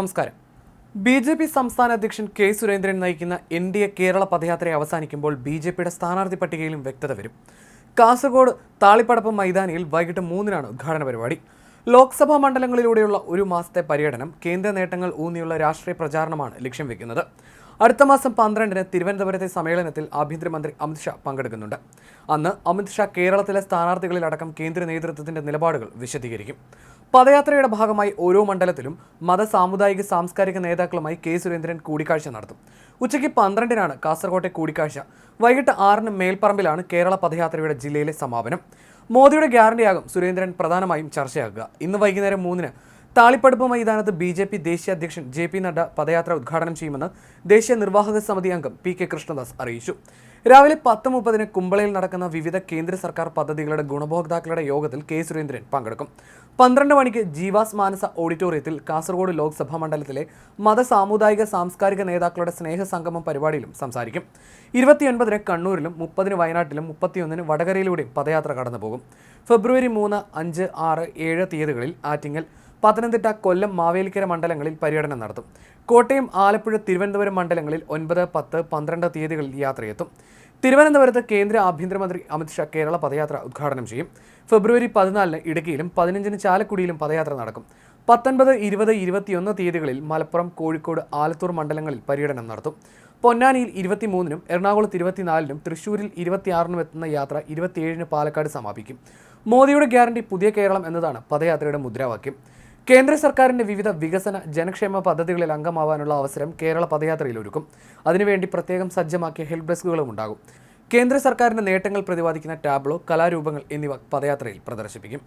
നമസ്കാരം. B J P സംസ്ഥാന അധ്യക്ഷൻ കെ സുരേന്ദ്രൻ നയിക്കുന്ന എൻ ഡി എ കേരള പദയാത്ര അവസാനിക്കുമ്പോൾ ബി ജെ പിയുടെ സ്ഥാനാർത്ഥി പട്ടികയിലും വ്യക്തത വരും. കാസർഗോഡ് താളിപ്പടപ്പ് മൈതാനിയിൽ വൈകിട്ട് മൂന്നിനാണ് ഉദ്ഘാടന പരിപാടി. ലോക്സഭാ മണ്ഡലങ്ങളിലൂടെയുള്ള ഒരു മാസത്തെ പര്യടനം കേന്ദ്ര നേട്ടങ്ങൾ ഊന്നിയുള്ള രാഷ്ട്രീയ പ്രചാരണമാണ് ലക്ഷ്യം വെക്കുന്നത്. അടുത്ത മാസം പന്ത്രണ്ടിന് തിരുവനന്തപുരത്തെ സമ്മേളനത്തിൽ ആഭ്യന്തരമന്ത്രി അമിത്ഷാ പങ്കെടുക്കുന്നുണ്ട്. അന്ന് അമിത്ഷാ കേരളത്തിലെ സ്ഥാനാർത്ഥികളിലടക്കം കേന്ദ്ര നേതൃത്വത്തിന്റെ നിലപാടുകൾ വിശദീകരിക്കും. പദയാത്രയുടെ ഭാഗമായി ഓരോ മണ്ഡലത്തിലും മത സാമുദായിക സാംസ്കാരിക നേതാക്കളുമായി കെ. സുരേന്ദ്രൻ കൂടിക്കാഴ്ച നടത്തും. ഉച്ചയ്ക്ക് പന്ത്രണ്ടിനാണ് കാസർകോട്ടെ കൂടിക്കാഴ്ച. വൈകിട്ട് ആറിന് മേൽപ്പറമ്പിലാണ് കേരള പദയാത്രയുടെ ജില്ലയിലെ സമാപനം. മോദിയുടെ ഗ്യാരണ്ടിയാകും സുരേന്ദ്രൻ പ്രധാനമായും ചർച്ചയാക്കുക ഇന്ന് വൈകുന്നേരം മൂന്നിന് താളിപ്പടുപ്പ് മൈതാനത്ത് ബി ജെ പി ദേശീയ അധ്യക്ഷൻ ജെ പി നഡ്ഡ പദയാത്ര ഉദ്ഘാടനം ചെയ്യുമെന്ന് ദേശീയ നിർവാഹക സമിതി അംഗം പി കെ കൃഷ്ണദാസ് അറിയിച്ചു. രാവിലെ പത്ത് മുപ്പതിന് കുമ്പളയിൽ നടക്കുന്ന വിവിധ കേന്ദ്ര സർക്കാർ പദ്ധതികളുടെ ഗുണഭോക്താക്കളുടെ യോഗത്തിൽ കെ സുരേന്ദ്രൻ പങ്കെടുക്കും. പന്ത്രണ്ട് മണിക്ക് ജീവാസ് മാനസ ഓഡിറ്റോറിയത്തിൽ കാസർഗോഡ് ലോക്സഭാ മണ്ഡലത്തിലെ മത സാമുദായിക സാംസ്കാരിക നേതാക്കളുടെ സ്നേഹസംഗമം പരിപാടിയിലും സംസാരിക്കും. ഇരുപത്തിയൊൻപതിന് കണ്ണൂരിലും മുപ്പതിന് വയനാട്ടിലും മുപ്പത്തിയൊന്നിന് വടകരയിലൂടെയും പദയാത്ര കടന്നുപോകും. ഫെബ്രുവരി മൂന്ന് അഞ്ച് ആറ് ഏഴ് തീയതികളിൽ ആറ്റിങ്ങൽ പത്തനംതിട്ട കൊല്ലം മാവേലിക്കര മണ്ഡലങ്ങളിൽ പര്യടനം നടത്തും. കോട്ടയം ആലപ്പുഴ തിരുവനന്തപുരം മണ്ഡലങ്ങളിൽ ഒൻപത് പത്ത് പന്ത്രണ്ട് തീയതികളിൽ യാത്രയെത്തും. തിരുവനന്തപുരത്ത് കേന്ദ്ര ആഭ്യന്തരമന്ത്രി അമിത്ഷാ കേരള പദയാത്ര ഉദ്ഘാടനം ചെയ്യും. ഫെബ്രുവരി പതിനാലിന് ഇടുക്കിയിലും പതിനഞ്ചിന് ചാലക്കുടിയിലും പദയാത്ര നടക്കും. പത്തൊൻപത് ഇരുപത് ഇരുപത്തിയൊന്ന് തീയതികളിൽ മലപ്പുറം കോഴിക്കോട് ആലത്തൂർ മണ്ഡലങ്ങളിൽ പര്യടനം നടത്തും. പൊന്നാനിയിൽ ഇരുപത്തിമൂന്നിനും എറണാകുളത്ത് ഇരുപത്തിനാലിനും തൃശൂരിൽ ഇരുപത്തിയാറിനും എത്തുന്ന യാത്ര ഇരുപത്തിയേഴിന് പാലക്കാട് സമാപിക്കും. മോദിയുടെ ഗ്യാരണ്ടി പുതിയ കേരളം എന്നതാണ് പദയാത്രയുടെ മുദ്രാവാക്യം. കേന്ദ്ര സർക്കാരിന്റെ വിവിധ വികസന ജനക്ഷേമ പദ്ധതികളിൽ അംഗമാവാനുള്ള അവസരം കേരള പദയാത്രയിൽ ഒരുക്കും. അതിനുവേണ്ടി പ്രത്യേകം സജ്ജമാക്കിയ ഹെൽപ്പ് ഡെസ്കുകളും ഉണ്ടാകും. കേന്ദ്ര സർക്കാരിന്റെ നേട്ടങ്ങൾ പ്രതിപാദിക്കുന്ന ടാബ്ലോ കലാരൂപങ്ങൾ എന്നിവ പദയാത്രയിൽ പ്രദർശിപ്പിക്കും.